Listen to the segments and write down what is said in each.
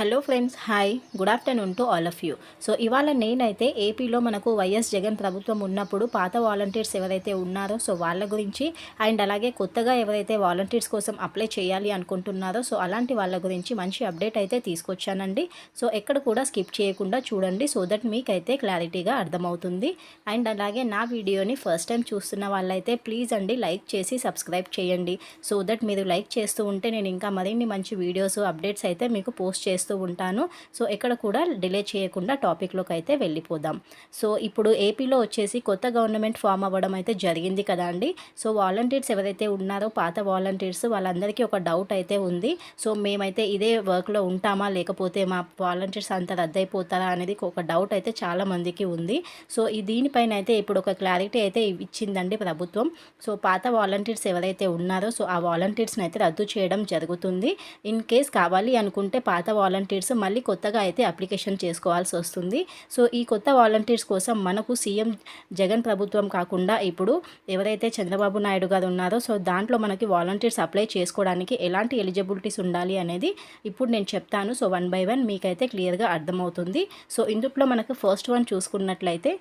Hello friends hi good afternoon to all of you so ఇవాళ నేనైతే ఏపీలో మనకు వైఎస్ జగన్ ప్రభుత్వం ఉన్నప్పుడు పాత వాలంటీర్స్ ఎవరైతే ఉన్నారో సో వాళ్ళ గురించి అండ్ అలాగే కొత్తగా ఎవరైతే వాలంటీర్స్ కోసం అప్లై చేయాలి అనుకుంటున్నారో సో అలాంటి వాళ్ళ గురించి మంచి అప్డేట్ అయితే తీసుకొచ్చానండి. సో ఎక్కడ కూడా స్కిప్ చేయకుండా చూడండి సో దట్ మీకైతే క్లారిటీగా అర్థమవుతుంది. అండ్ అలాగే నా వీడియోని ఫస్ట్ టైం చూస్తున్న వాళ్ళైతే ప్లీజ్ అండి లైక్ చేసి సబ్స్క్రైబ్ చేయండి. సో దట్ మీరు లైక్ చేస్తూ ఉంటే నేను ఇంకా మరిన్ని మంచి వీడియోస్ అప్డేట్స్ అయితే మీకు పోస్ట్ చేస్తూ ఉంటాను. సో ఎక్కడ కూడా డిలే చేయకుండా టాపిక్లోకి అయితే వెళ్ళిపోదాం. సో ఇప్పుడు ఏపీలో వచ్చేసి కొత్త గవర్నమెంట్ ఫామ్ అవ్వడం అయితే జరిగింది కదా అండి. సో వాలంటీర్స్ ఎవరైతే ఉన్నారో పాత వాలంటీర్స్ వాళ్ళందరికీ ఒక డౌట్ అయితే ఉంది. సో మేమైతే ఇదే వర్క్లో ఉంటామా లేకపోతే మా వాలంటీర్స్ అంతా రద్దయిపోతారా అనేది ఒక డౌట్ అయితే చాలా మందికి ఉంది. సో ఈ దీనిపైన అయితే ఇప్పుడు ఒక క్లారిటీ అయితే ఇచ్చిందండి ప్రభుత్వం. సో పాత వాలంటీర్స్ ఎవరైతే ఉన్నారో సో ఆ వాలంటీర్స్ని అయితే రద్దు చేయడం జరుగుతుంది. ఇన్ కేస్ కావాలి అనుకుంటే పాత వాలంటీర్స్ వాలంటీర్స్ మళ్ళీ కొత్తగా అయితే అప్లికేషన్ చేసుకోవాల్సి వస్తుంది. సో ఈ కొత్త వాలంటీర్స్ కోసం మనకు సీఎం జగన్ ప్రభుత్వం కాకుండా ఇప్పుడు ఎవరైతే చంద్రబాబు నాయుడు గారు ఉన్నారో సో దాంట్లో మనకి వాలంటీర్స్ అప్లై చేసుకోవడానికి ఎలాంటి ఎలిజిబిలిటీస్ ఉండాలి అనేది ఇప్పుడు నేను చెప్తాను. సో వన్ బై వన్ మీకైతే క్లియర్గా అర్థమవుతుంది. సో ఇందులో మనకు ఫస్ట్ వన్ చూసుకున్నట్లయితే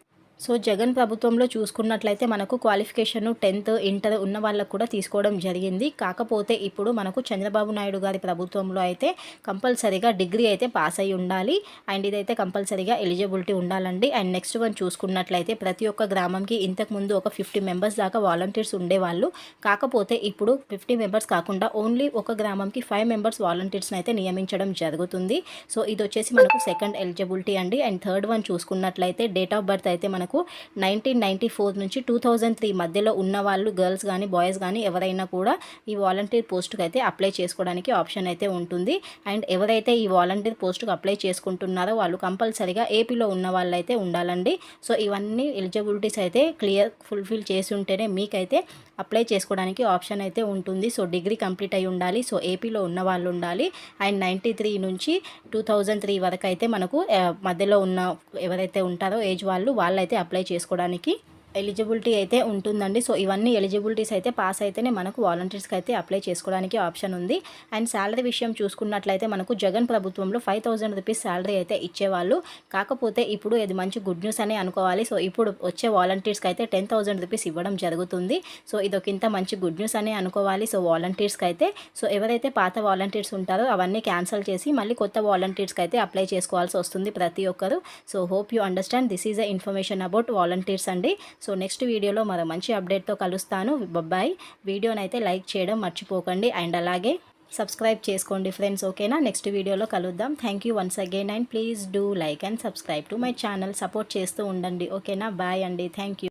సో జగన్ ప్రభుత్వంలో చూసుకున్నట్లయితే మనకు క్వాలిఫికేషన్ టెన్త్ ఇంటర్ ఉన్న వాళ్ళకు కూడా తీసుకోవడం జరిగింది. కాకపోతే ఇప్పుడు మనకు చంద్రబాబు నాయుడు గారి ప్రభుత్వంలో అయితే కంపల్సరీగా డిగ్రీ అయితే పాస్ అయి ఉండాలి. అండ్ ఇదైతే కంపల్సరీగా ఎలిజిబిలిటీ ఉండాలండి. అండ్ నెక్స్ట్ వన్ చూసుకున్నట్లయితే ప్రతి ఒక్క గ్రామంకి ఇంతకుముందు ఒక ఫిఫ్టీ మెంబర్స్ దాకా వాలంటీర్స్ ఉండేవాళ్ళు. కాకపోతే ఇప్పుడు ఫిఫ్టీ మెంబర్స్ కాకుండా ఓన్లీ ఒక గ్రామంకి ఫైవ్ మెంబర్స్ వాలంటీర్స్ని అయితే నియమించడం జరుగుతుంది. సో ఇది వచ్చేసి మనకు సెకండ్ ఎలిజిబిలిటీ అండి. అండ్ థర్డ్ వన్ చూసుకున్నట్లయితే డేట్ ఆఫ్ బర్త్ అయితే మనకు నైన్టీన్ నైంటీ ఫోర్ నుంచి టూ థౌజండ్ త్రీ మధ్యలో ఉన్న వాళ్ళు గర్ల్స్ కానీ బాయ్స్ కానీ ఎవరైనా కూడా ఈ వాలంటీర్ పోస్ట్కి అయితే అప్లై చేసుకోవడానికి ఆప్షన్ అయితే ఉంటుంది. అండ్ ఎవరైతే ఈ వాలంటీర్ పోస్ట్కి అప్లై చేసుకుంటున్నారో వాళ్ళు కంపల్సరీగా ఏపీలో ఉన్న వాళ్ళైతే ఉండాలండి. సో ఇవన్నీ ఎలిజిబిలిటీస్ అయితే క్లియర్ ఫుల్ఫిల్ చేసి ఉంటేనే మీకైతే అప్లై చేసుకోవడానికి ఆప్షన్ అయితే ఉంటుంది. సో డిగ్రీ కంప్లీట్ అయి ఉండాలి. సో ఏపీలో ఉన్న వాళ్ళు ఉండాలి. అండ్ నైంటీ త్రీ నుంచి టూ థౌజండ్ త్రీ వరకు అయితే మనకు మధ్యలో ఉన్న ఎవరైతే ఉంటారో ఏజ్ వాళ్ళు వాళ్ళైతే అప్లై చేసుకోవడానికి ఎలిజిబిలిటీ అయితే ఉంటుందండి. సో ఇవన్నీ ఎలిజిబిలిటీస్ అయితే పాస్ అయితేనే మనకు వాలంటీర్స్కి అయితే అప్లై చేసుకోవడానికి ఆప్షన్ ఉంది. అండ్ శాలరీ విషయం చూసుకున్నట్లయితే మనకు జగన్ ప్రభుత్వంలో ఫైవ్ థౌజండ్ రూపీస్ శాలరీ అయితే ఇచ్చేవాళ్ళు. కాకపోతే ఇప్పుడు ఇది మంచి గుడ్ న్యూస్ అని అనుకోవాలి. సో ఇప్పుడు వచ్చే వాలంటీర్స్కి అయితే టెన్ థౌజండ్ రూపీస్ ఇవ్వడం జరుగుతుంది. సో ఇదొక ఇంత మంచి గుడ్ న్యూస్ అని అనుకోవాలి. సో వాలంటీర్స్కి అయితే సో ఎవరైతే పాత వాలంటీర్స్ ఉంటారో అవన్నీ క్యాన్సిల్ చేసి మళ్ళీ కొత్త వాలంటీర్స్కి అయితే అప్లై చేసుకోవాల్సి వస్తుంది ప్రతి ఒక్కరు. So hope you understand. This is a information about volunteers అండి. సో నెక్స్ట్ వీడియోలో మరో మంచి అప్డేట్తో కలుస్తాను. బొబ్బాయి వీడియోని అయితే లైక్ చేయడం మర్చిపోకండి. అండ్ అలాగే సబ్స్క్రైబ్ చేసుకోండి ఫ్రెండ్స్ ఓకేనా? నెక్స్ట్ వీడియోలో కలుద్దాం. Thank you once again and please do like and subscribe to my channel support చేస్తూ ఉండండి ఓకేనా? బాయ్ అండి. Thank you